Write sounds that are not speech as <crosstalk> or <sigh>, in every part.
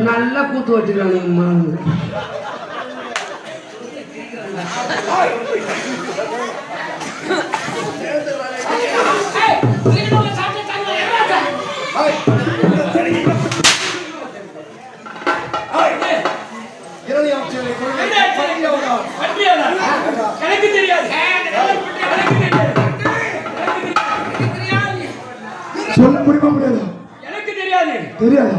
നല്ല കൂത്തുവെട്ടിലാണ് ഉമ്മാ <laughs> எனக்கு தெரியாது சொல்ல முடியுமா முடியாது எனக்கு தெரியாது. தெரியாதா?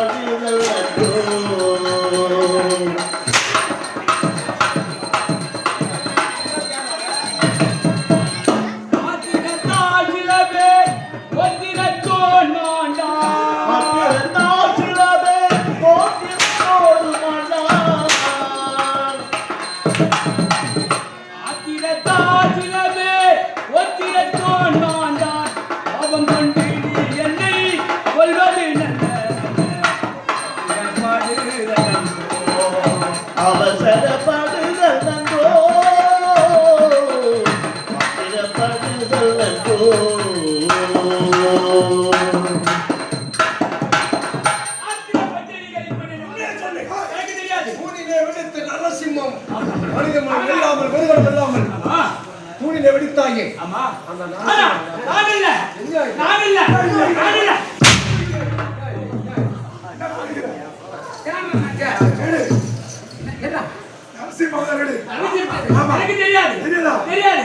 I'll be the Thank you. சொல்றாங்க ஆமா. நான் இல்ல. நான் இல்ல. நான் இல்ல. தெரியாது? தெரியாது.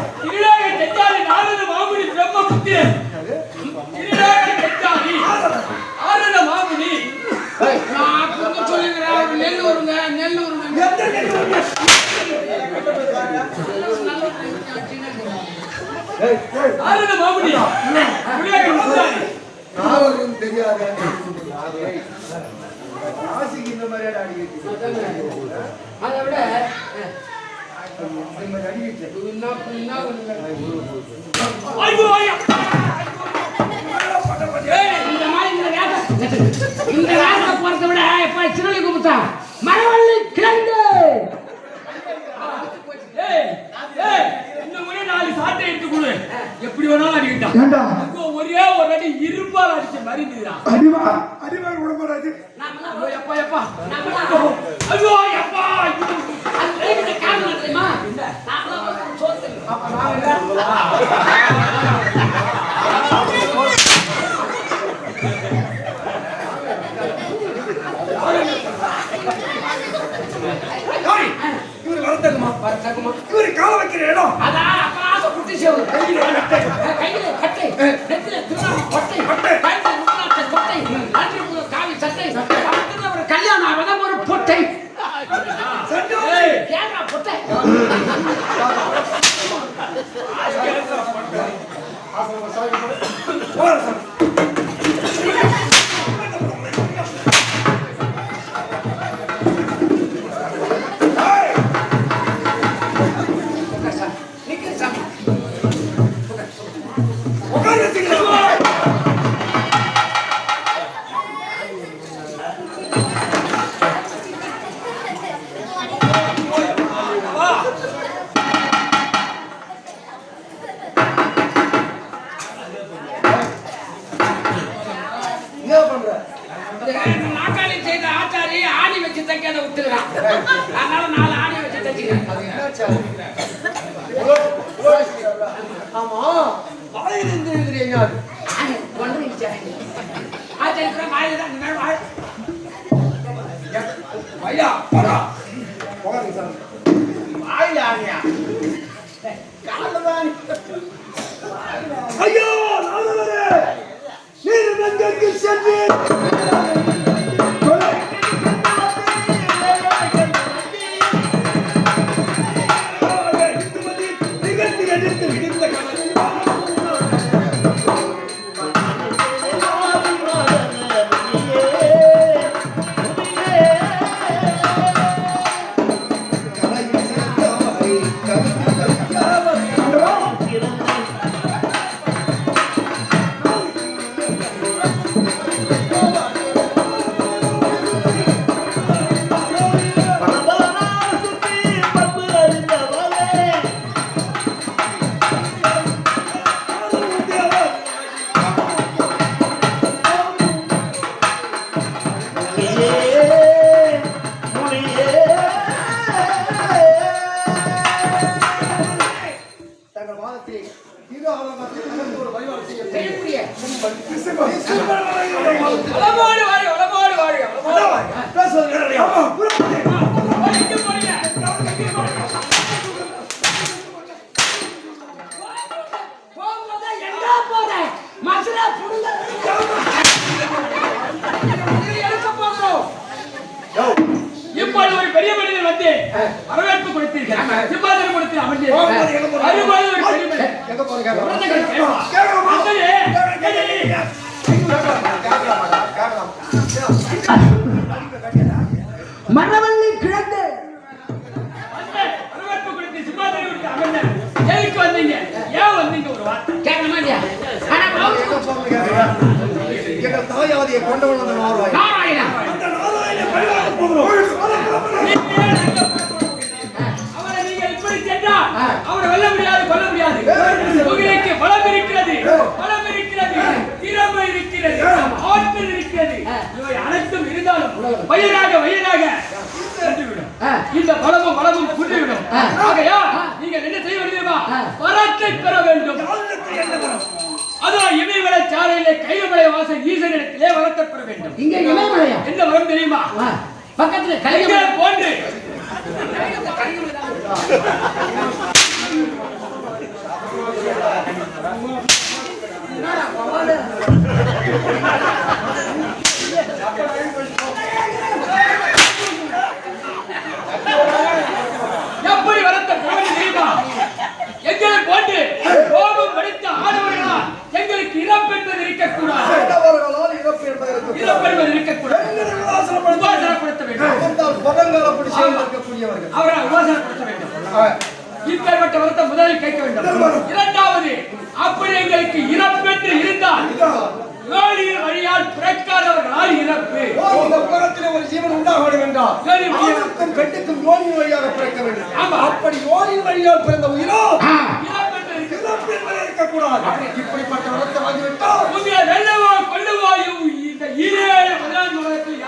ராசிக்கு இந்த மாதிரி அடி அதை விட அடி இந்த மாதிரி இந்த வேலை மரவள்ளி கிழங்கு வரத்தகுமா? இவரு கால வைக்கிற இடம். அதான் அப்பராச குட்டி சேவல். கையில கட்டை. கையில கட்டை. நெத்தில திருநாம கொட்டை. கொட்டை. கழுத்துல முன்னாட்ட கொட்டை. அன்று முதல் காவி சட்டை. பக்கத்துல ஒரு கல்யாணம் ஆவதம் ஒரு பொட்டை. ஏய், ஏங்கா பொட்டை? என்ன பண்ற. நாக்காளி செய்த ஆச்சாரி ஆணி வச்சு தைக்காத விட்டுருக்கான் அதனால நாலு ஆணி வச்சு தைச்சுக்கிறேன். ஆமா. வாயிலிருந்து எழுதுறீங்க ஆச்சாரி கூட வாயில தான் இந்த ஐயா வாயில. நீர் நெஞ்சற்கு இப்பொழுது ஒரு பெரிய மனிதர் வந்து வரவேற்பு கொடுத்தீர்கள்? சிம்மாசனம் கொடுத்து? அமர்ந்தீர்கள்? கவுன்சில் போறீங்க? எங்க தாயாதியை கொண்டவன் அந்த நாராயணன். நாராயணா அந்த நாராயணனை பழிவாங்க போகிறோம். அவரை நீங்க இப்படி சென்றால் அவரை வெல்ல முடியாது கொல்ல முடியாது. உங்களுக்கு பலம் இருக்கிறது பலம் இருக்கிறது திறமை இருக்கிறது ஆற்றல் இருக்கிறது. இவை அனைத்தும் இருந்தாலும் வயதாக வயதாக சென்றுவிடும். இந்த பலமும் பலமும் குன்றிவிடும். ஆகையா நீங்க என்ன செய்ய வேண்டுமா வரத்தை பெற வேண்டும்? அதான் இமைவள சாலையிலே கைவமலை வாசல் ஈசனிடத்திலே வரத்தை பெற வேண்டும். இங்க இமயமலையா? என்ன வரம் தெரியுமா? பக்கத்துல எங்களை போன்று. எப்படி வரத்த போவது தெரியுமா எங்களை போன்று கோபம் படித்த ஆடவர்களா எங்களுக்கு இறப்பு என்பது இருக்கக்கூடாது கண்டவர்களால் இறப்பு என்பது இருக்கக்கூடாது. இறப்பு என்பது இருக்கக்கூடாது பெண்களை உபாசனப்படுத்த உபாசனப்படுத்த வேண்டும் வந்தால் பதங்கள் அப்படி செய்திருக்கக்கூடியவர்கள். அவரை உபாசனப்படுத்த வேண்டும் ஆ. இப்பேற்பட்ட வரத்தை முதலில் கேட்க வேண்டும். இரண்டாவது அப்படி எங்களுக்கு இறப்பு என்று இருந்தால் வேலியின் வழியால் பிறக்காதவர்களால் இறப்பு. இந்த உலகத்திலே ஒரு ஜீவன் உண்டாக வேண்டும். ஆணுக்கும் பெண்ணுக்கும் வழியாக பிறக்க வேண்டும். ஆமா. அப்படி யோனியின் வழியால் பிறந்த உயிரோ ஆ, இறப்பு என்று இருக்கிறது. இறப்பு என்பது இருக்க கூடாது இப்படிப்பட்ட வரத்தை வாங்கிவிட்டால் உங்களை வெல்லவோ கொல்லவோ இந்த ஈரேழு பதினான்கு உலகத்தில்